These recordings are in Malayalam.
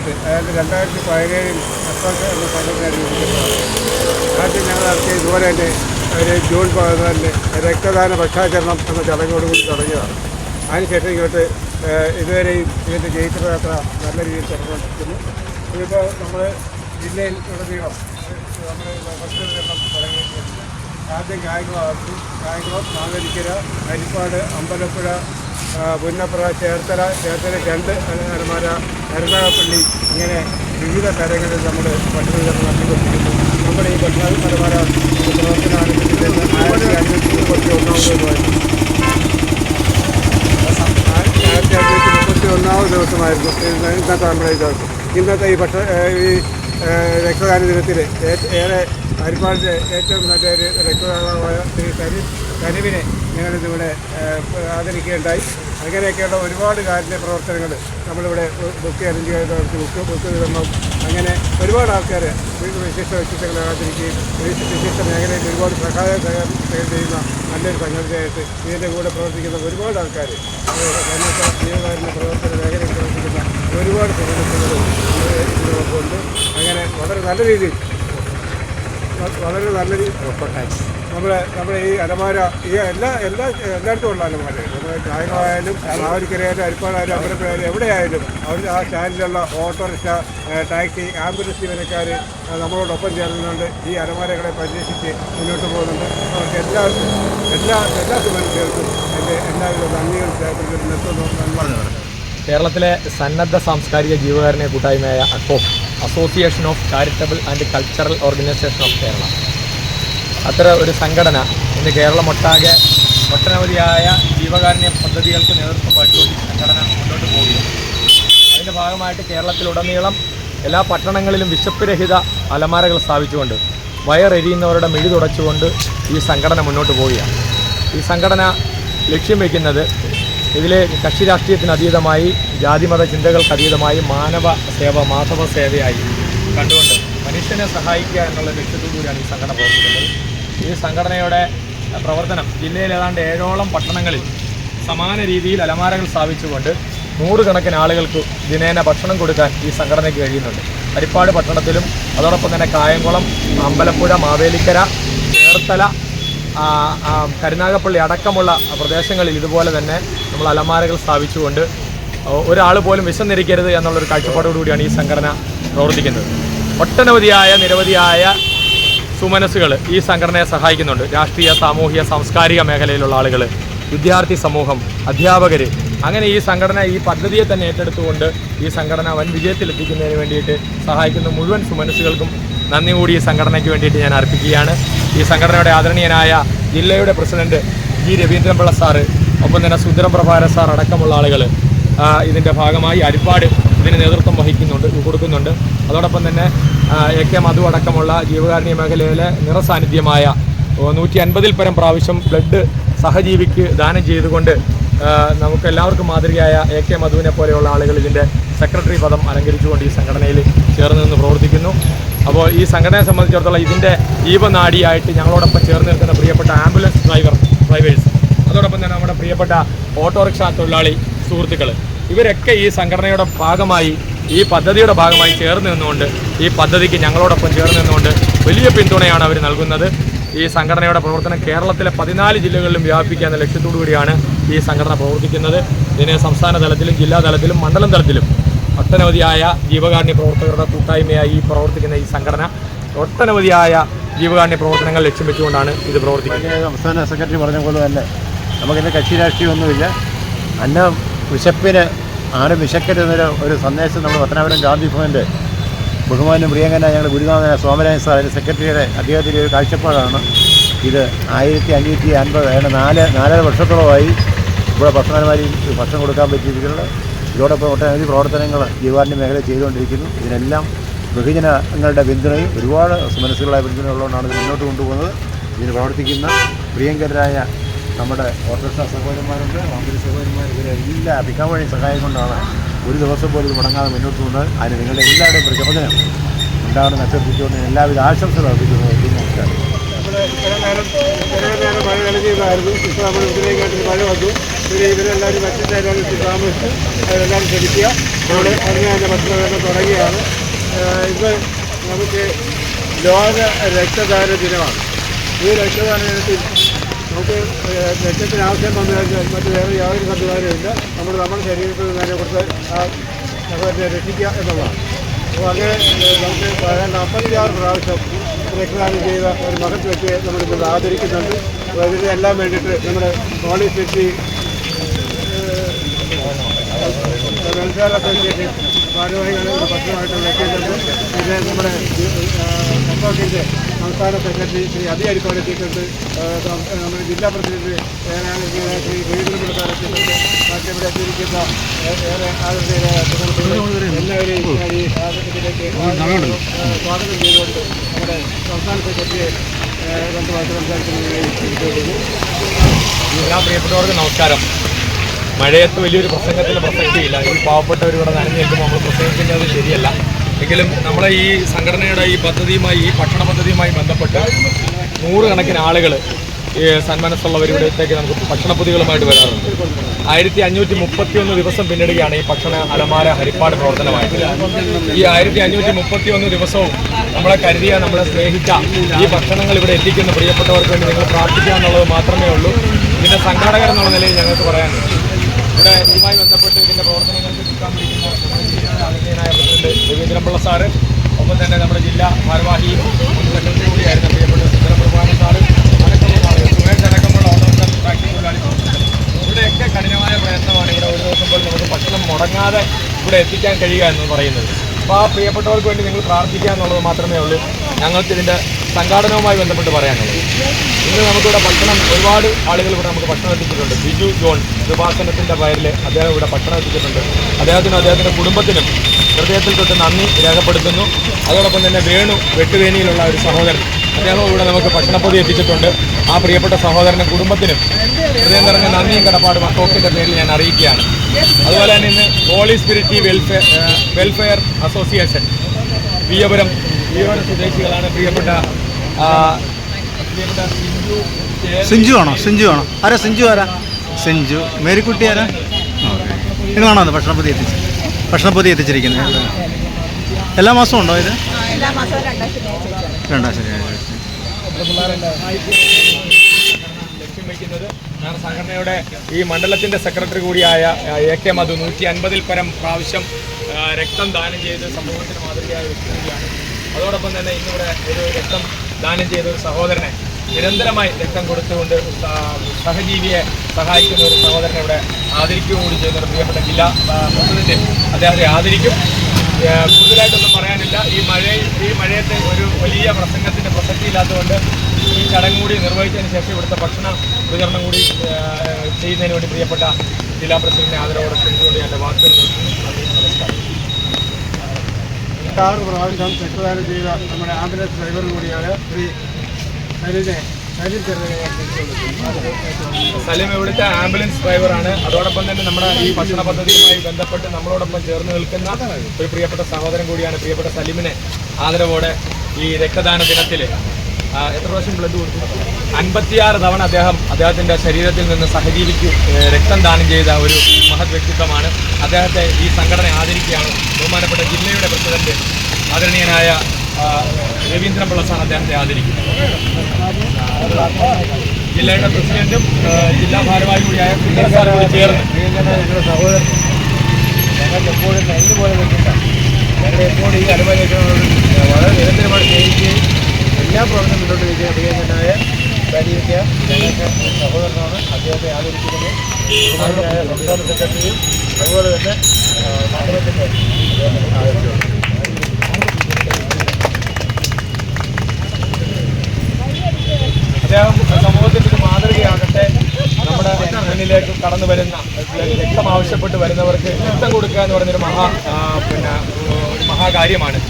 തുടങ്ങിയിട്ട് അതായത് രണ്ടായിരത്തി പതിനേഴിൽ അസോസ് എന്ന സംഘടന ആദ്യം ഞങ്ങൾ നടത്തിയ ഇതുപോലെ തന്നെ ഒരു ജൂൺ പതിനാലിന് രക്തദാന പക്ഷാചരണം എന്ന ചടങ്ങോടുകൂടി തുടങ്ങിയതാണ്. അതിനുശേഷം ഇങ്ങോട്ട് ഇതുവരെയും ഇതിന്റെ ജയിച്ചത്ര നല്ല രീതിയിൽ തുടർന്നുകൊണ്ടിരിക്കുന്നു. ഇതിപ്പോൾ നമ്മൾ ജില്ലയിൽ ഉടനീളം നമ്മൾ ഭക്ഷണം തുടങ്ങിയിട്ടുണ്ട്. ആദ്യം കായംകുളമാക്കി കായംകുളം നാഗരിക്കര ഹരിപ്പാട് അമ്പലപ്പുഴ പുന്നപ്ര ചേർത്തല ചേർത്തല രണ്ട് അലമാര കരുനാഗപ്പള്ളി ഇങ്ങനെ വിവിധ തരങ്ങളിൽ നമ്മൾ ഭക്ഷണ നടത്തിക്കൊണ്ടിരിക്കുന്നു. നമ്മുടെ ഈ ഭക്ഷണ അലമാര പ്രവർത്തനം ആരംഭിച്ചിട്ടുണ്ട് ആയിരത്തി അഞ്ഞൂറ്റി മുപ്പത്തി ഒന്നാമത് ആയിരത്തി അഞ്ഞൂറ്റി മുപ്പത്തി ഒന്നാമത് ദിവസമായിരുന്നു. ഇന്നത്തെ നമ്മുടെ ഈ ഇന്നത്തെ ഈ ഭക്ഷണ ഈ രക്തദാന ദിനത്തിൽ ഏറെ ഹരിപ്പാടിന്റെ ഏറ്റവും നല്ലൊരു രക്തദാതാവായ ശ്രീ തനി തനുവിനെ ഞങ്ങളിതിവിടെ ആദരിക്കുകയുണ്ടായി. അങ്ങനെയൊക്കെയുള്ള ഒരുപാട് കാരുണ്യ പ്രവർത്തനങ്ങൾ നമ്മളിവിടെ ബുക്ക് അറേഞ്ച് ചെയ്ത് ബുക്ക് ബുക്ക് വിതരണം അങ്ങനെ ഒരുപാട് ആൾക്കാർ വിശേഷ വ്യക്തിത്വങ്ങളെ ആദരിക്കുകയും വിശിഷ്ട മേഖലയിൽ ഒരുപാട് സഹായ സഹകരണം ചെയ്യുന്ന നല്ലൊരു സംഘടനയായിട്ട് ഇതിന്റെ കൂടെ പ്രവർത്തിക്കുന്ന ഒരുപാട് ആൾക്കാർ ജീവകാരുണ്യ പ്രവർത്തന മേഖലയിൽ പ്രവർത്തിക്കുന്ന ഒരുപാട് സുഹൃത്തുക്കൾ ഇതിനോടൊപ്പമുണ്ട് അങ്ങനെ വളരെ നല്ല രീതിയിൽ വളരെ നല്ല രീതി നമ്മുടെ നമ്മുടെ ഈ അലമാര ഈ എല്ലാ എല്ലാ എല്ലായിടത്തും ഉള്ള അലമാര നമ്മുടെ കായമായാലും ആവരിക്കരയായാലും അരിപ്പാടായാലും അമ്പലപ്പുഴയായാലും എവിടെയായാലും അവർ ആ സ്റ്റാൻഡിലുള്ള ഓട്ടോറിക്ഷ ടാക്സി ആംബുലൻസ് ജീവനക്കാർ നമ്മളോടൊപ്പം ചേർന്നുകൊണ്ട് ഈ അലമാരകളെ പരിരക്ഷിച്ച് മുന്നോട്ട് പോകുന്നുണ്ട്. അവർക്ക് എല്ലാവർക്കും എല്ലാ എല്ലാ സുമനുഷ്യർക്കും എന്റെ എല്ലാവിധ നന്ദികളും ചേർത്ത് നിർത്തുന്നു. നന്മ കേരളത്തിലെ സന്നദ്ധ സാംസ്കാരിക ജീവകാരുണ്യ കൂട്ടായ്മയായ അക്കോഫ് association of charitable and cultural organisation of Kerala അത്ര ഒരു സംഘടന ഇന്ന് കേരളമൊട്ടാകെ ഒട്ടനവധിയായ ജീവകാരുണ്യ പദ്ധതികൾക്ക് നേതൃത്വം വഹിച്ചുകൊണ്ട് സംഘടന മുന്നോട്ട് പോവുകയാണ്. അതിന്റെ ഭാഗമായിട്ട് കേരളത്തിലുടനീളം എല്ലാ പട്ടണങ്ങളിലും വിശപ്പുരഹിത അലമാരകൾ സ്ഥാപിച്ചുകൊണ്ട് വയറെരിയുന്നവരുടെ മിഴി തുടച്ചുകൊണ്ട് ഈ സംഘടന മുന്നോട്ട് പോവുകയാണ്. ഈ സംഘടന ലക്ഷ്യം വയ്ക്കുന്നത് ഇതിലെ കക്ഷി രാഷ്ട്രീയത്തിന് അതീതമായി ജാതിമത ചിന്തകൾക്ക് അതീതമായി മാനവ സേവ മാധവ സേവയായി കണ്ടുകൊണ്ട് മനുഷ്യനെ സഹായിക്കുക എന്നുള്ള ലക്ഷ്യത്തിൽ കൂടിയാണ് ഈ സംഘടന പ്രവർത്തിക്കുന്നത്. ഈ സംഘടനയുടെ പ്രവർത്തനം ജില്ലയിൽ ഏതാണ്ട് ഏഴോളം പട്ടണങ്ങളിൽ സമാന രീതിയിൽ അലമാരകൾ സ്ഥാപിച്ചുകൊണ്ട് നൂറുകണക്കിന് ആളുകൾക്ക് ദിനേന ഭക്ഷണം കൊടുക്കാൻ ഈ സംഘടനയ്ക്ക് കഴിയുന്നുണ്ട്. ഹരിപ്പാട് പട്ടണത്തിലും അതോടൊപ്പം തന്നെ കായംകുളം അമ്പലപ്പുഴ മാവേലിക്കര ചേർത്തല കരുനാഗപ്പള്ളി അടക്കമുള്ള പ്രദേശങ്ങളിൽ ഇതുപോലെ തന്നെ നമ്മൾ അലമാരകൾ സ്ഥാപിച്ചുകൊണ്ട് ഒരാൾ പോലും വിശന്നിരിക്കരുത് എന്നുള്ളൊരു കാഴ്ചപ്പാടോടുകൂടിയാണ് ഈ സംഘടന പ്രവർത്തിക്കുന്നത്. ഒട്ടനവധിയായ നിരവധിയായ സുമനസ്സുകൾ ഈ സംഘടനയെ സഹായിക്കുന്നുണ്ട്. രാഷ്ട്രീയ സാമൂഹിക സാംസ്കാരിക മേഖലയിലുള്ള ആളുകൾ വിദ്യാർത്ഥി സമൂഹം അധ്യാപകർ അങ്ങനെ ഈ സംഘടന ഈ പദ്ധതിയെ തന്നെ ഏറ്റെടുത്തുകൊണ്ട് ഈ സംഘടന വൻ വിജയത്തിലെത്തിക്കുന്നതിന് വേണ്ടിയിട്ട് സഹായിക്കുന്ന മുഴുവൻ സുമനസ്സുകൾക്കും നന്ദി കൂടി ഈ സംഘടനയ്ക്ക് വേണ്ടിയിട്ട് ഞാൻ അർപ്പിക്കുകയാണ്. ഈ സംഘടനയുടെ ആദരണീയനായ ജില്ലയുടെ പ്രസിഡന്റ് ജി രവീന്ദ്രൻപിള്ള സാറ് ഒപ്പം തന്നെ സുന്ദരം പ്രഭാര സാർ അടക്കമുള്ള ആളുകൾ ഇതിന്റെ ഭാഗമായി അരിപ്പാട് ഇതിന് നേതൃത്വം വഹിക്കുന്നുണ്ട് കൊടുക്കുന്നുണ്ട്. അതോടൊപ്പം തന്നെ എ കെ മധു അടക്കമുള്ള ജീവകാരുണ്യ മേഖലയിലെ നിറസാന്നിധ്യമായ നൂറ്റി അൻപതിൽ പരം പ്രാവശ്യം ബ്ലഡ് സഹജീവിക്ക് ദാനം ചെയ്തുകൊണ്ട് നമുക്ക് എല്ലാവർക്കും മാതൃകയായ എ കെ മധുവിനെ പോലെയുള്ള ആളുകൾ ഇതിന്റെ സെക്രട്ടറി പദം അലങ്കരിച്ചുകൊണ്ട് ഈ സംഘടനയിൽ ചേർന്ന് നിന്ന് പ്രവർത്തിക്കുന്നു. അപ്പോൾ ഈ സംഘടനയെ സംബന്ധിച്ചിടത്തോളം ഇതിന്റെ ജീവനാടിയായിട്ട് ഞങ്ങളോടൊപ്പം ചേർന്ന് നിൽക്കുന്ന പ്രിയപ്പെട്ട ആംബുലൻസ് ഡ്രൈവർ ഡ്രൈവേഴ്സ്. അതോടൊപ്പം തന്നെ നമ്മുടെ പ്രിയപ്പെട്ട ഓട്ടോറിക്ഷ തൊഴിലാളി സുഹൃത്തുക്കൾ ഇവരൊക്കെ ഈ സംഘടനയുടെ ഭാഗമായി ഈ പദ്ധതിയുടെ ഭാഗമായി ചേർന്ന് നിന്നുകൊണ്ട് ഈ പദ്ധതിക്ക് ഞങ്ങളോടൊപ്പം ചേർന്ന് നിന്നുകൊണ്ട് വലിയ പിന്തുണയാണ് അവർ നൽകുന്നത്. ഈ സംഘടനയുടെ പ്രവർത്തനം കേരളത്തിലെ പതിനാല് ജില്ലകളിലും വ്യാപിപ്പിക്കുക എന്ന കൂടിയാണ് ഈ സംഘടന പ്രവർത്തിക്കുന്നത്. ഇതിന് സംസ്ഥാന തലത്തിലും ജില്ലാ തലത്തിലും മണ്ഡലം തലത്തിലും ഒട്ടനവധിയായ ജീവകാരുണ്യ പ്രവർത്തകരുടെ കൂട്ടായ്മയായി ഈ പ്രവർത്തിക്കുന്ന ഈ സംഘടന ഒട്ടനവധിയായ ജീവകാരുണ്യ പ്രവർത്തനങ്ങൾ ലക്ഷ്യം വെച്ചുകൊണ്ടാണ് ഇത് പ്രവർത്തിക്കുന്നത്. സംസ്ഥാന സെക്രട്ടറി പറഞ്ഞ പോലെ തന്നെ നമുക്കിന്ന് കക്ഷി രാഷ്ട്രീയമൊന്നുമില്ല. അന്ന വിശപ്പിന് ആരും വിശക്കരുതെന്നൊരു ഒരു സന്ദേശം നമ്മൾ പത്തനാപുരം ഗാന്ധി ഭവന്റെ ബഹുമാനും പ്രിയങ്കനായ ഞങ്ങളുടെ ഗുരുനാഥനായ സോമരാജൻ സാർ അതിന്റെ സെക്രട്ടറിയുടെ അദ്ദേഹത്തിന്റെ ഒരു കാഴ്ചപ്പാടാണ്. ഇത് ആയിരത്തി അഞ്ഞൂറ്റി അൻപത് നാല് നാലര വർഷത്തോളമായി ഇവിടെ ഭക്ഷണമാരി ഭക്ഷണം കൊടുക്കാൻ പറ്റിയിരിക്കുന്നത്. ഇതോടൊപ്പം ഒട്ടനവധി പ്രവർത്തനങ്ങൾ ജീവാന്റെ മേഖല ചെയ്തുകൊണ്ടിരിക്കുന്നു. ഇതിനെല്ലാം ബഹുജനങ്ങളുടെ പിന്തുണയും ഒരുപാട് മനസ്സുകളായ പിന്തുണ ഉള്ളതുകൊണ്ടാണ് ഇത് മുന്നോട്ട് കൊണ്ടുപോകുന്നത്. ഇതിന് പ്രവർത്തിക്കുന്ന പ്രിയങ്കരായ നമ്മുടെ ഓർക്കസ്ട്ര സഹോദരന്മാരുണ്ട്. വാമ്പരി സഹോദരന്മാർ ഇവരെല്ലാം അഭിക്കാൻ വഴി സഹായം കൊണ്ടാണ് ഒരു ദിവസം പോലും മുടങ്ങാതെ മുന്നോട്ട് പോകുന്നത്. അതിന് നിങ്ങളുടെ എല്ലാവരുടെയും പ്രചോദനം ഉണ്ടാകുന്ന അഭ്യർത്ഥിച്ചുകൊണ്ട് എല്ലാവിധ ആശംസകൾ അർപ്പിക്കുന്നു. നമസ്കാരം. നമ്മൾ മഴ വന്നു. പിന്നെ ഇവരെല്ലാവരും മറ്റേ എല്ലാവരും എത്തി താമസിച്ച് അവരെല്ലാം ശ്രമിക്കുക നമ്മൾ അതിന് തന്നെ ഭക്ഷണം തുടങ്ങിയാണ് ഇന്ന് നമുക്ക് ലോക രക്തദാന ദിനമാണ്. ഈ രക്തദാന ദിനത്തിൽ നമുക്ക് രക്തത്തിന് ആവശ്യം വന്നു കഴിഞ്ഞാൽ വേറെ യാതൊരു സംവിധാനമില്ല നമ്മൾ നമ്മുടെ ശരീരത്തിൽ നിന്നതിനെ കുറിച്ച് ആ നമ്മളെ രക്ഷിക്കുക എന്നുള്ളതാണ്. അപ്പോൾ അങ്ങനെ നമുക്ക് ഏതാണ്ട് അമ്പതിയാറ് പ്രാവശ്യം രക്തദാനം ചെയ്ത ഒരു മഹത് വ്യക്തിയെ നമ്മളിപ്പോൾ ആദരിക്കുന്നുണ്ട്. ഇതിന് എല്ലാം വേണ്ടിയിട്ട് നമ്മുടെ പോളീസ് വ്യക്തി വെൽഫെയർ അസോസിയേഷൻ ഭാരവാഹികൾ പത്രമായിട്ട് എത്തിയിട്ടുണ്ട് പിന്നെ നമ്മുടെ സംസ്ഥാന സെക്രട്ടറി ശ്രീ അതി അരിപ്പാട് എത്തിയിട്ടുണ്ട് നമ്മുടെ ജില്ലാ പ്രസിഡന്റ് ശ്രീ വീണ്ടുപിടുത്താൻ എത്തിയിട്ടുണ്ട് മറ്റിവിടെ എത്തിയിരിക്കുന്ന ഏറെ ആളുകളുടെ എല്ലാവരെയും ഈ സ്വാഗതം ചെയ്തുകൊണ്ട് നമ്മുടെ സംസ്ഥാന സെക്രട്ടറിയെ രണ്ട് വാക്ക് സംസാരിക്കുന്നതിനായി എല്ലാ പ്രിയപ്പെട്ടവർക്ക് നമസ്കാരം മഴയത്ത് വലിയൊരു പ്രസംഗത്തിന് പ്രസക്തിയില്ല. ഈ പാവപ്പെട്ടവർ ഇവിടെ നനഞ്ഞു നിൽക്കുമ്പോൾ നമ്മൾ പ്രസംഗിക്കുന്നത് ശരിയല്ല. എങ്കിലും നമ്മളെ ഈ സംഘടനയുടെ ഈ പദ്ധതിയുമായി ഈ ഭക്ഷണ പദ്ധതിയുമായി ബന്ധപ്പെട്ട് നൂറുകണക്കിന് ആളുകൾ ഈ സന്മനസ്സുള്ളവർ ഇവിടത്തേക്ക് നമുക്ക് ഭക്ഷണ പൊതികളുമായിട്ട് വരാറുണ്ട്. ആയിരത്തി അഞ്ഞൂറ്റി മുപ്പത്തി ഒന്ന് ദിവസം പിന്നിടുകയാണ് ഈ ഭക്ഷണ അലമാര ഹരിപ്പാട് പ്രവർത്തനമായിട്ട് ഈ ആയിരത്തി അഞ്ഞൂറ്റി മുപ്പത്തി ഒന്ന് ദിവസവും നമ്മളെ കരുതിയ നമ്മളെ സ്നേഹിച്ച ഈ ഭക്ഷണങ്ങൾ ഇവിടെ എത്തിക്കുന്ന പ്രിയപ്പെട്ടവർക്ക് വേണ്ടി നിങ്ങൾ പ്രാർത്ഥിക്കുക എന്നുള്ളത് മാത്രമേ ഉള്ളൂ. പിന്നെ സംഘാടകർ എന്നുള്ള നിലയിൽ ഞങ്ങൾക്ക് പറയാനുണ്ട്. ഇവിടെ ഇതുമായി ബന്ധപ്പെട്ട് ഇതിന്റെ പ്രവർത്തനങ്ങൾക്ക് നിൽക്കാൻ പ്രസിഡന്റ് രവീന്ദ്രൻപിള്ള സാറ് ഒപ്പം തന്നെ നമ്മുടെ ജില്ലാ ഭാരവാഹി തൊഴിലാളി ഇവിടെയൊക്കെ കഠിനമായ പ്രയത്നമാണ് ഇവിടെ ഒരു ദിവസം പോലും നമുക്ക് ഭക്ഷണം മുടങ്ങാതെ ഇവിടെ എത്തിക്കാൻ കഴിയുക എന്ന് പറയുന്നത്. അപ്പോൾ ആ പ്രിയപ്പെട്ടവർക്ക് വേണ്ടി നിങ്ങൾ പ്രാർത്ഥിക്കുക എന്നുള്ളത് മാത്രമേ ഉള്ളൂ. ഞങ്ങൾക്ക് ഇതിന്റെ സംഘാടനവുമായി ബന്ധപ്പെട്ട് പറയാനുള്ളത് ഇന്ന് നമുക്കിവിടെ ഭക്ഷണം ഒരുപാട് ആളുകൾ ഇവിടെ നമുക്ക് ഭക്ഷണം എത്തിച്ചിട്ടുണ്ട്. ബിജു ജോൺ കൃപാസനത്തിന്റെ പേരിൽ അദ്ദേഹം ഇവിടെ ഭക്ഷണം എത്തിച്ചിട്ടുണ്ട്. അദ്ദേഹത്തിനും അദ്ദേഹത്തിന്റെ കുടുംബത്തിനും ഹൃദയത്തിൽ തൊട്ട് നന്ദി രേഖപ്പെടുത്തുന്നു. അതോടൊപ്പം തന്നെ വേണു വെട്ടുവേനിയിലുള്ള ഒരു സഹോദരൻ അദ്ദേഹം ഇവിടെ നമുക്ക് ഭക്ഷണപ്പൊതി എത്തിച്ചിട്ടുണ്ട്. ആ പ്രിയപ്പെട്ട സഹോദരനും കുടുംബത്തിനും ഹൃദയം നിറഞ്ഞ നന്ദിയും കടപ്പാടും അക്കോക്കിന്റെ പേരിൽ ഞാൻ അറിയിക്കുകയാണ്. അതുപോലെ തന്നെ ഇന്ന് holy spirit welfare welfare association Viyapuram Viyapuram സ്വദേശികളാണ് പ്രിയപ്പെട്ട ആ, പ്രിയപ്പെട്ട സിഞ്ചു സിഞ്ചു ആണോ? സിഞ്ചു ആണോ? ആരാ? സിഞ്ചു ആരാ? സിഞ്ചു മേരിക്കുട്ടി ആരാ? ഇത് നിങ്ങളാണോ അത് ഭക്ഷണപ്പൊതി എത്തിച്ച്. ഭക്ഷണപ്പൊതി എത്തിച്ചിരിക്കുന്നത്. എല്ലാ മാസവും ഉണ്ടോ ഇത്? രണ്ടാം ശനിയാഴ്ച ലക്ഷ്യം ഞാൻ സംഘടനയുടെ ഈ മണ്ഡലത്തിന്റെ സെക്രട്ടറി കൂടിയായ എ കെ മധു നൂറ്റി അൻപതിൽ പരം പ്രാവശ്യം രക്തം ദാനം ചെയ്ത് സമൂഹത്തിന് മാതൃകയായ വ്യക്തി കൂടിയാണ്. അതോടൊപ്പം തന്നെ ഇന്നിവിടെ ഒരു രക്തം ദാനം ചെയ്ത ഒരു സഹോദരനെ നിരന്തരമായി രക്തം കൊടുത്തുകൊണ്ട് സഹജീവിയെ സഹായിക്കുന്ന ഒരു സഹോദരനെ ഇവിടെ ആദരിക്കുകയും കൂടി ചെയ്യുന്ന പ്രിയപ്പെട്ട ജില്ലാ പ്രസിഡന്റ് അദ്ദേഹത്തെ ആദരിക്കും. കൂടുതലായിട്ടൊന്നും പറയാനില്ല. ഈ മഴയിൽ ഈ മഴയത്തെ ഒരു വലിയ പ്രസംഗത്തിന്റെ പ്രസക്തി ഇല്ലാത്തതുകൊണ്ട് ഈ ചടങ്ങ് കൂടി നിർവഹിച്ചതിന് ശേഷം ഇവിടുത്തെ ഭക്ഷണ വിതരണം കൂടി ചെയ്യുന്നതിന് വേണ്ടി പ്രിയപ്പെട്ട ജില്ലാ പ്രസിഡന്റിനെ ആദരവോടെ ക്ഷണിച്ചുകൊണ്ട് എന്റെ വാക്കുകൾ നമസ്കാരം. ആറ് പ്രാവശ്യം സെക്രദാനം ചെയ്ത നമ്മുടെ ആംബുലൻസ് ഡ്രൈവർ കൂടിയാണ് ശ്രീ സലിനെ സലീം ഇവിടുത്തെ ആംബുലൻസ് ഡ്രൈവറാണ്. അതോടൊപ്പം തന്നെ നമ്മുടെ ഈ ഭക്ഷണ പദ്ധതിയുമായി ബന്ധപ്പെട്ട് നമ്മളോടൊപ്പം ചേർന്ന് നിൽക്കുന്ന ഒരു പ്രിയപ്പെട്ട സഹോദരൻ കൂടിയാണ് പ്രിയപ്പെട്ട സലീമിനെ ആദരവോടെ ഈ രക്തദാന ദിനത്തിൽ എത്ര പ്രാവശ്യം ബ്ലഡ് കൊടുത്തു? അൻപത്തിയാറ് തവണ അദ്ദേഹം അദ്ദേഹത്തിന്റെ ശരീരത്തിൽ നിന്ന് സഹജീവിക്ക് രക്തം ദാനം ചെയ്ത ഒരു മഹത് വ്യക്തിത്വമാണ്. അദ്ദേഹത്തെ ഈ സംഘടന ആദരിക്കുകയാണ് ബഹുമാനപ്പെട്ട ജില്ലയുടെ പ്രസിഡന്റ് ആദരണീയനായ രവീന്ദ്രൻ പിള്ളസാണ് അദ്ദേഹത്തെ ആദരിക്കുന്നത്. ജില്ലയുടെ പ്രസിഡന്റും ജില്ലാ ഭാരവാഹി കൂടിയായ കൂടി ചേർന്ന്. ഞങ്ങൾക്ക് എപ്പോഴും നെല്ല് പോലെ ഞങ്ങളെ എപ്പോഴും ഈ അനുഭവിക്കുന്നവരോട് വളരെ നിരന്തരമായി സ്നേഹിക്കുകയും എല്ലാ വിജയ പ്രിയങ്കനായ ഒരു സഹോദരനാണ്. അദ്ദേഹത്തെ ആദരിക്കുന്നത് ബഹുമാനായ സംസ്ഥാന സെക്രട്ടറിയും അതുപോലെ തന്നെ മണ്ഡലത്തിന്റെ ആദരിച്ചു അദ്ദേഹം സമൂഹത്തിന് ഒരു മാതൃകയാകട്ടെ. നമ്മുടെ മുന്നിലേക്ക് കടന്നു വരുന്ന രക്തം ആവശ്യപ്പെട്ട് വരുന്നവർക്ക് രക്തം കൊടുക്കുക എന്ന് പറഞ്ഞൊരു മഹാ പിന്നെ ഒരു മഹാകാര്യമാണ്.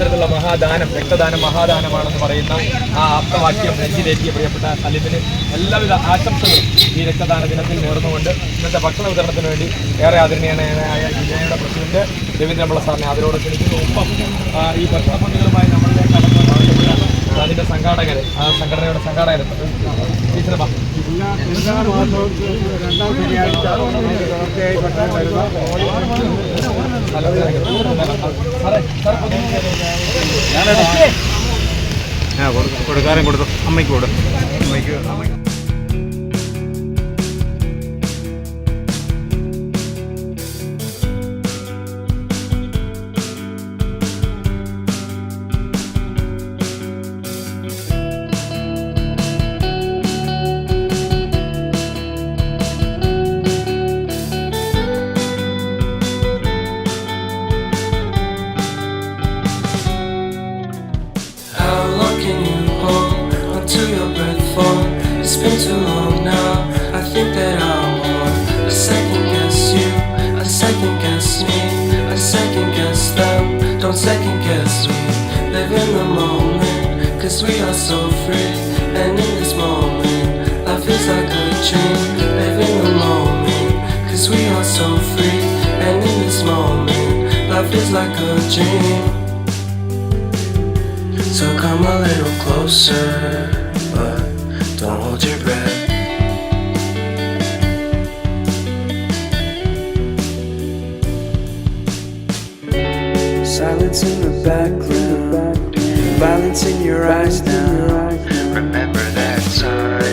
അത്തരത്തിലുള്ള മഹാദാനം രക്തദാനം മഹാദാനമാണെന്ന് പറയുന്ന ആ ആപ്തവാക്യം നെഞ്ചിലേറ്റിയ പ്രിയപ്പെട്ട സലിമിന് എല്ലാവിധ ആശംസകളും ഈ രക്തദാന ദിനത്തിൽ നേർന്നുകൊണ്ട്. ഇന്നത്തെ ഭക്ഷണ വിതരണത്തിന് വേണ്ടി ഏറെ ആദരണീയനായ ജില്ലയുടെ പ്രസിഡന്റ് രവീന്ദ്രപിള്ള സാറിനെ അതിനോട് ക്ഷണിക്കുന്നു. ഒപ്പം ഈ ഭക്ഷണ പന്തികളുമായി അതിന്റെ സംഘാടകര് ആ സംഘടനയുടെ സംഘാടകർ ടീച്ചറെ. എല്ലാ മാസവും കൊടുക്കും കൊടുത്തു. അമ്മയ്ക്ക് കൊടു. അമ്മയ്ക്ക് അമ്മയ്ക്ക്. Live in the moment, cause we are so free. And in this moment, life is like a dream. So come a little closer, but don't hold your breath. Silence in the background, violence in your eyes now. Remember that time